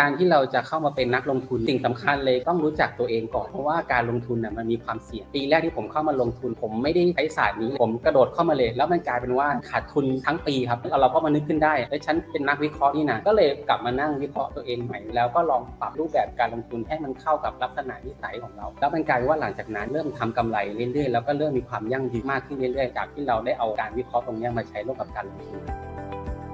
การที่เราจะเข้ามาเป็นนักลงทุนสิ่งสำคัญเลยต้องรู้จักตัวเองก่อนเพราะว่าการลงทุนน่ะมันมีความเสี่ยงปีแรกที่ผมเข้ามาลงทุน ผมไม่ได้ใช้ศาสตร์นี้ผมกระโดดเข้ามาเลย แล้วมันกลายเป็นว่าขาดทุนทั้งปีครับเราก็มานึกขึ้นได้แล้วฉันเป็นนักวิเคราะห์นี่นะก็เลยกลับมานั่งวิเคราะห์ตัวเองใหม่ แล้วก็ลองปรับรูปแบบการลงทุนให้มันเข้ากับลักษณะนิสัยของเรา แล้วมันกลายว่าหลังจากนั้นเริ่มทำกำไรเรื่อยๆแล้วก็เริ่มมีความยั่งยืนมากขึ้นเรื่อยๆจากที่เราได้เอาการวิเคราะห์ตรงนี้มาใช้ร่วมกับการลงทุน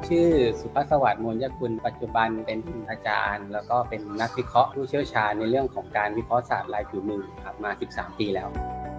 ชื่อสุภาพสวัสดิ์มนยคุณปัจจุบันเป็นอาจารย์ แล้วก็เป็นนักวิเคราะห์ผู้เชี่ยวชาญในเรื่องของการวิเคราะห์ศาสตร์ลายผิวมือครับมา 13 ปีแล้ว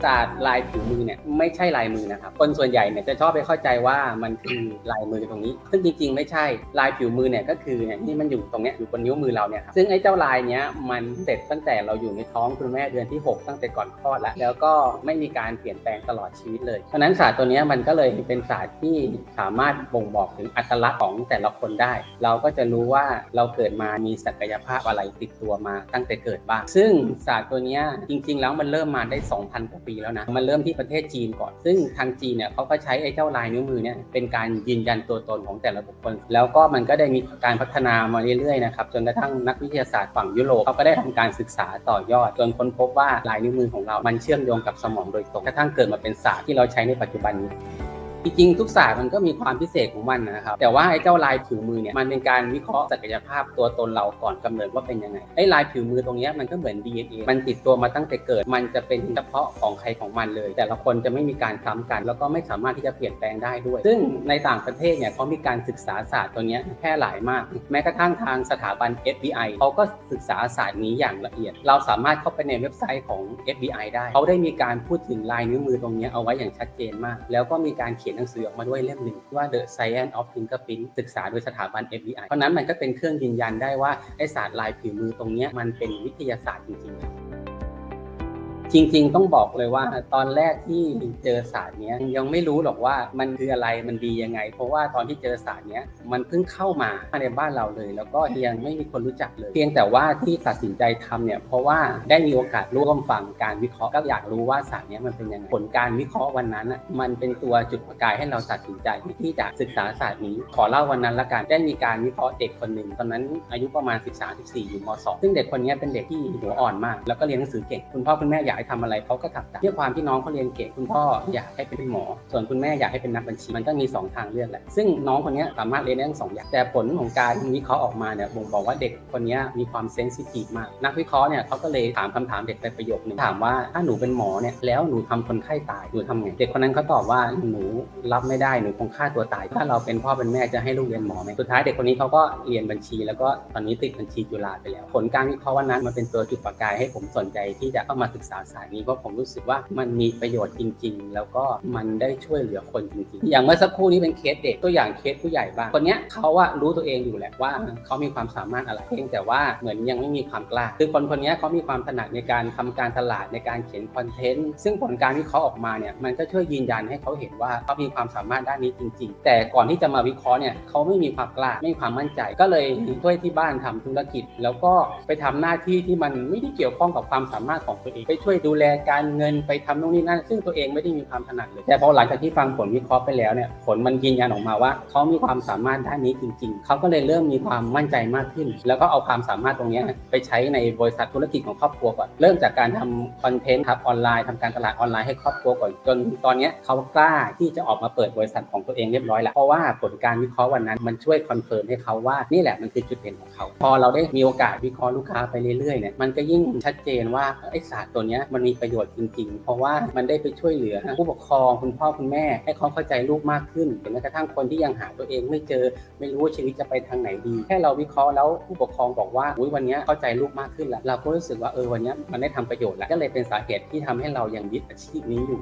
ศาสตร์ลายผิวมือเนี่ยไม่ใช่ลายมือนะครับ คนส่วนใหญ่เนี่ยจะชอบไปเข้าใจว่ามันคือลายมือตรงนี้ ซึ่งจริงๆ ไม่ใช่ลายผิวมือเนี่ยก็คือเนี่ยที่มันอยู่ตรงเนี้ยอยู่บนนิ้วมือเราเนี่ยครับซึ่งไอ้เจ้าลายเนี้ยมันเสร็จตั้งแต่เราอยู่ในท้องคุณแม่เดือนที่ 6 ตั้งแต่ก่อนคลอดแล้วแล้วก็ไม่มีการเปลี่ยนแปลงตลอดชีวิตเลยเพราะนั้นศาสตร์ตัวนี้มันก็เลยเป็นศาสตร์ที่สามารถบ่งบอกถึงอัตลักษณ์ของแต่ละคนได้ เราก็จะรู้ว่าเราเกิดมามีศักยภาพอะไรติดตัวมาตั้งแต่เกิดบ้าง ซึ่งศาสตร์ตัวนี้จริง ๆ แล้วมันเริ่มมาได้ 2,000กว่าปีแล้วนะ มันเริ่มที่ประเทศจีนก่อน ซึ่งทางจีนเนี่ยเขาก็ใช้ไอ้เจ้าลายนิ้วมือเนี่ยเป็นการยืนยันตัวตนของแต่ละบุคคล แล้วก็มันก็ได้มีการพัฒนามาเรื่อยๆนะครับ จนกระทั่งนักวิทยาศาสตร์ฝั่งยุโรปเขาก็ได้ทำการศึกษาต่อยอด จนค้นพบว่าลายนิ้วมือของเรา มันเชื่อมโยงกับสมองโดยตรง กระทั่งเกิดมาเป็นศาสตร์ที่เราใช้ในปัจจุบันนี้ จริงๆทุกศาสตร์มันก็มีความพิเศษของมันนะครับ แต่ว่าไอ้เจ้าลายผิวมือเนี่ยมันเป็นการวิเคราะห์ศักยภาพตัวตนเราก่อนกำเนิดว่าเป็นยังไงไอ้ลายผิวมือตรงนี้มันก็เหมือน DNA มันติดตัวมาตั้งแต่เกิด มันจะเป็นเฉพาะของใครของมันเลย แต่ละคนจะไม่มีการซ้ำกัน แล้วก็ไม่สามารถที่จะเปลี่ยนแปลงได้ด้วย ซึ่งในต่างประเทศเนี่ยเขามีการศึกษาศาสตร์ตัวนี้แพร่หลายมาก แม้กระทั่งทางสถาบัน FBI เขาก็ศึกษาศาสตร์นี้อย่างละเอียด เราสามารถเข้าไปในเว็บไซต์ของ FBI ได้เขาได้มีการพูดถึงลายนิ้วมือตรงนี้เอาไว้อย่างชัดเจนมาก แล้วก็มีการเขียนหนังสือออกมาด้วยเล่มหนึ่งว่า The Science of Fingerprint ศึกษาโดยสถาบัน FBI เพราะนั้นมันก็เป็นเครื่องยืนยันได้ว่าไอศาสตร์ลายผิวมือตรงนี้มันเป็นวิทยาศาสตร์จริงๆ จริงๆ ต้องบอกเลยว่าตอนแรกที่เจอศาสตร์เนี้ยยังไม่รู้หรอกว่ามันคืออะไรมันดียังไง เพราะว่าตอนที่เจอศาสตร์เนี้ยมันเพิ่งเข้ามาในบ้านเราเลย แล้วก็ยังไม่มีคนรู้จักเลย เพียงแต่ว่าที่ตัดสินใจทำเนี่ยเพราะว่าได้มีโอกาสร่วมฟังการวิเคราะห์ก็อยากรู้ว่าศาสตร์เนี้ยมันเป็นยังไงผลการวิเคราะห์วันนั้นอะมันเป็นตัวจุดประกายให้เราตัดสินใจที่จะศึกษาศาสตร์นี้ ขอเล่าวันนั้นละกันได้มีการวิเคราะห์เด็กคนหนึ่งตอนนั้นอายุประมาณ 13-14 อยู่ม .2 ซึ่งเด็กคนเนี้ยเป็นเด็กที่หัวอ่อนมาก แล้วก็เรียนหนังสือเก่งคุณพ่อคุณแม่อยากให้ทำอะไรเขาก็ทำตามด้วยความที่น้องเขาเรียนเก่งคุณพ่ออยากให้เป็นหมอ ส่วนคุณแม่อยากให้เป็นนักบัญชีมันก็มี 2 ทางเลือกแหละซึ่งน้องคนนี้สามารถเรียนได้ทั้งสองอย่าง แต่ผลของการวิเคราะห์ออกมาเนี่ยบ่งบอกว่าเด็กคนนี้มีความเซนซิทีฟมาก นักวิเคราะห์เนี่ยเขาก็เลยถามคำถามเด็กไปประโยคนึงถามว่าถ้าหนูเป็นหมอเนี่ยแล้วหนูทำคนไข้ตายหนูทำไงเด็กคนนั้นเขาตอบว่าหนูรับไม่ได้หนูคงฆ่าตัวตาย ถ้าเราเป็นพ่อเป็นแม่จะให้ลูกเรียนหมอไหมสุดท้ายเด็กคนนี้เขาก็เรียนบัญชี แล้วก็ตอนนี้ติดบัญชีจุฬาไปแล้ว ผลการวิเคราะห์วันนั้นมันเป็นตัวจุดประกายให้ผมสนใจที่จะเข้ามาศึกษาสายนี้เพราะผมรู้สึกว่ามันมีประโยชน์จริง ๆ แล้วก็มันได้ช่วยเหลือคนจริงๆ อย่างเมื่อสักครู่นี้เป็นเคสเด็กตัวอย่างเคสผู้ใหญ่บ้างคนเนี้ยเขาว่ารู้ตัวเองอยู่แหละว่าเขามีความสามารถอะไรเพียงแต่ว่าเหมือนยังไม่มีความกล้า คือคนคนนี้เขามีความถนัดในการทำการตลาดในการเขียนคอนเทนต์ ซึ่งผลการวิเคราะห์ออกมาเนี่ยมันก็ช่วยยืนยันให้เขาเห็นว่าเขามีความสามารถด้านนี้จริง ๆ แต่ก่อนที่จะมาวิเคราะห์เนี่ยเขาไม่มีความกล้าไม่มีความมั่นใจ ก็เลยช่วยที่บ้านทำธุรกิจ แล้วก็ไปทำหน้าที่ที่มันไม่ได้เกี่ยวข้องกับความสามารถของตัวเองไปช่วยดูแลการเงินไปทำนู่นนี่นั่น ซึ่งตัวเองไม่ได้มีความถนัดเลย แต่พอหลังจากที่ฟังผลวิเคราะห์ไปแล้วเนี่ยผลมันยืนยันออกมาว่าเขามีความสามารถด้านนี้จริง ๆ เขาก็เลยเริ่มมีความมั่นใจมากขึ้น แล้วก็เอาความสามารถตรงนี้ไปใช้ในบริษัทธุรกิจของครอบครัวก่อนเริ่มจากการทำคอนเทนต์ครับออนไลน์ทำการตลาดออนไลน์ให้ครอบครัวก่อนจนตอนนี้เขากล้าที่จะออกมาเปิดบริษัทของตัวเองเรียบร้อยแล้วเพราะว่าผลการวิเคราะห์วันนั้นมันช่วยคอนเฟิร์มให้เขาว่านี่แหละมันคือจุดเด่นของเขา พอเราได้มีโอกาสวิเคราะห์ลูกค้าไปเรื่อยๆเนี่ยมันก็ยิ่งชัดเจนว่าไอ้ศาสตร์ตัวเนี้ยมันมีประโยชน์จริง ๆ เพราะว่ามันได้ไปช่วยเหลือผู้ปกครองคุณพ่อคุณแม่ ให้เขาเข้าใจลูกมากขึ้นหรือแม้กระทั่งคนที่ยังหาตัวเองไม่เจอไม่รู้ว่าชีวิตจะไปทางไหนดี แค่เราวิเคราะห์แล้วผู้ปกครองบอกว่าอุยวันนี้เข้าใจลูกมากขึ้นแล้วเราก็รู้สึกว่าเออวันนี้มันได้ทำประโยชน์แล้วก็เลยเป็นสาเหตุที่ทำให้เรายังยึดอาชีพนี้อยู่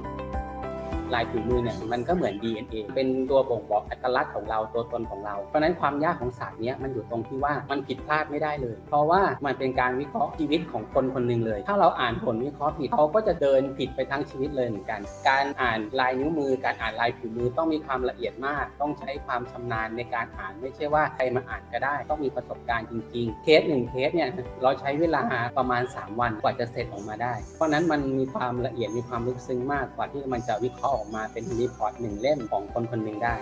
ลายผิวมือเนี่ยมันก็เหมือน DNA เป็นตัวบ่งบอกอัตลักษณ์ของเราตัวตนของเรา เพราะนั้นความยากของศาสตร์นี้มันอยู่ตรงที่ว่ามันผิดพลาดไม่ได้เลย เพราะว่ามันเป็นการวิเคราะห์ชีวิตของคนคนหนึ่งเลย ถ้าเราอ่านผลวิเคราะห์ผิดเขาก็จะเดินผิดไปทั้งชีวิตเลยเหมือนกัน การอ่านลายนิ้วมือ การอ่านลายผิวมือต้องมีความละเอียดมาก ต้องใช้ความชำนาญในการอ่านไม่ใช่ว่าใครมาอ่านก็ได้ ต้องมีประสบการณ์จริง ๆ เคสหนึ่งเคสเนี่ยเราใช้เวลาประมาณ 3 วันกว่าจะเสร็จออกมาได้ เพราะฉะนั้นมันมีความละเอียดมีความลึกซึ้งมากกว่าที่มันจะวิเคราะห์ออกมาเป็นรีพอร์ตหนึ่งเล่มของคนคนหนึ่งได้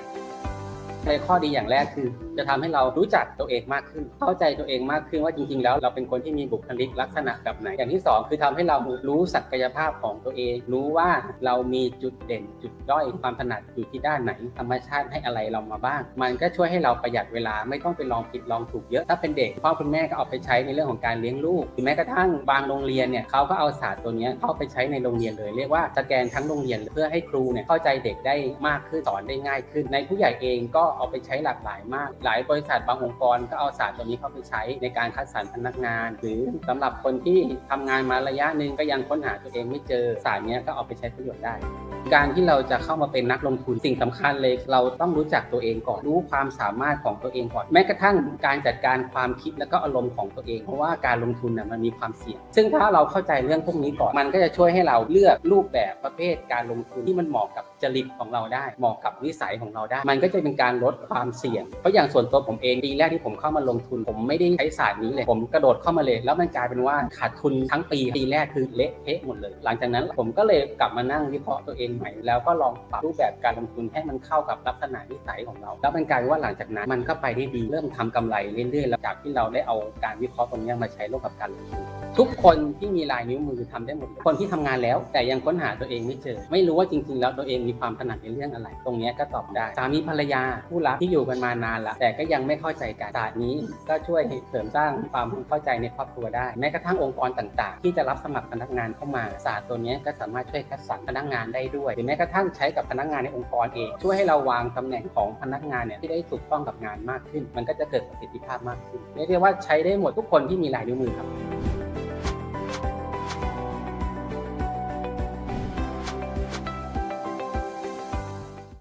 ในข้อดีอย่างแรกคือ จะทำให้เรารู้จักตัวเองมากขึ้น เข้าใจตัวเองมากขึ้นว่าจริงๆ แล้วเราเป็นคนที่มีบุคลิกลักษณะแบบไหน อย่างที่สองคือทำให้เรารู้ศักยภาพของตัวเอง รู้ว่าเรามีจุดเด่น จุดด้อยความถนัดอยู่ที่ด้านไหน ธรรมชาติให้อะไรเรามาบ้าง มันก็ช่วยให้เราประหยัดเวลาไม่ต้องไปลองผิดลองถูกเยอะ ถ้าเป็นเด็กพ่อคุณแม่ก็เอาไปใช้ในเรื่องของการเลี้ยงลูกหรือแม้กระทั่งบางโรงเรียนเนี่ยเขาก็เอาศาสตร์ตัวนี้เข้าไปใช้ในโรงเรียนเลย เรียกว่าสแกนทั้งโรงเรียนเลยเพื่อให้ครูเนี่ยเข้าใจเด็กได้มากขึ้นสอนได้ง่ายขึ้น ในผู้ใหญ่เองก็เอาไปใช้หลากหลายมากหลายบริษัทบางองค์กรก็เอาศาสตร์ตัวนี้เข้าไปใช้ในการคัดสรรพนักงาน หรือสำหรับคนที่ทำงานมาระยะหนึ่งก็ยังค้นหาตัวเองไม่เจอศาสตร์นี้ก็เอาไปใช้ประโยชน์ได้ การที่เราจะเข้ามาเป็นนักลงทุนสิ่งสำคัญเลย เราต้องรู้จักตัวเองก่อนรู้ความสามารถของตัวเองก่อนแม้กระทั่งการจัดการความคิดและก็อารมณ์ของตัวเองเพราะว่าการลงทุนน่ะมันมีความเสี่ยง ซึ่งถ้าเราเข้าใจเรื่องพวกนี้ก่อนมันก็จะช่วยให้เราเลือกรูปแบบประเภทการลงทุนที่มันเหมาะกับจริตของเราได้ เหมาะกับนิสัยของเราได้ มันก็จะเป็นการลดความเสี่ยงเพราะอย่างส่วนตัวผมเองปีแรกที่ผมเข้ามาลงทุน ผมไม่ได้ใช้ศาสตร์นี้เลยผมกระโดดเข้ามาเลย แล้วมันกลายเป็นว่าขาดทุนทั้งปีปีแรกคือเละเทะหมดเลย หลังจากนั้นผมก็เลยกลับมานั่งวิเคราะห์ตัวเองใหม่ แล้วก็ลองปรับรูปแบบการลงทุนให้มันเข้ากับลักษณะนิสัยของเรา แล้วมันกลายว่าหลังจากนั้นมันก็ไปได้ดีเริ่มทำกำไรเรื่อยๆแล้วจากที่เราได้เอาการวิเคราะห์ตรงนี้มาใช้ร่วมกับการลงทุนทุกคนที่มีลายนิ้วมือทำได้หมดเลยคนที่ทำงานแล้ว แต่ยังค้นหาตัวเองไม่เจอ ไม่รู้ว่าจริงๆ แล้วตัวเองมีความถนัดในเรื่องอะไร ตรงนี้ก็ตอบได้ สามีภรรยาผู้รักที่อยู่กันมานานละแแต่ก็ยังไม่เข้าใจกันศาสตร์นี้ก็ช่วยเสริมสร้างความเข้าใจในครอบครัวได้ แม้กระทั่งองค์กรต่างๆ ที่จะรับสมัครพนักงานเข้ามาศาสตร์ตัวนี้ก็สามารถช่วยคัดสรรพนักงานได้ด้วย หรือแม้กระทั่งใช้กับพนักงานในองค์กรเอง ช่วยให้เราวางตำแหน่งของพนักงานเนี่ยที่ได้ถูกต้องกับงานมากขึ้น มันก็จะเกิดประสิทธิภาพมากขึ้นเรียกได้ว่าใช้ได้หมดทุกคนที่มีลายนิ้วมือครับ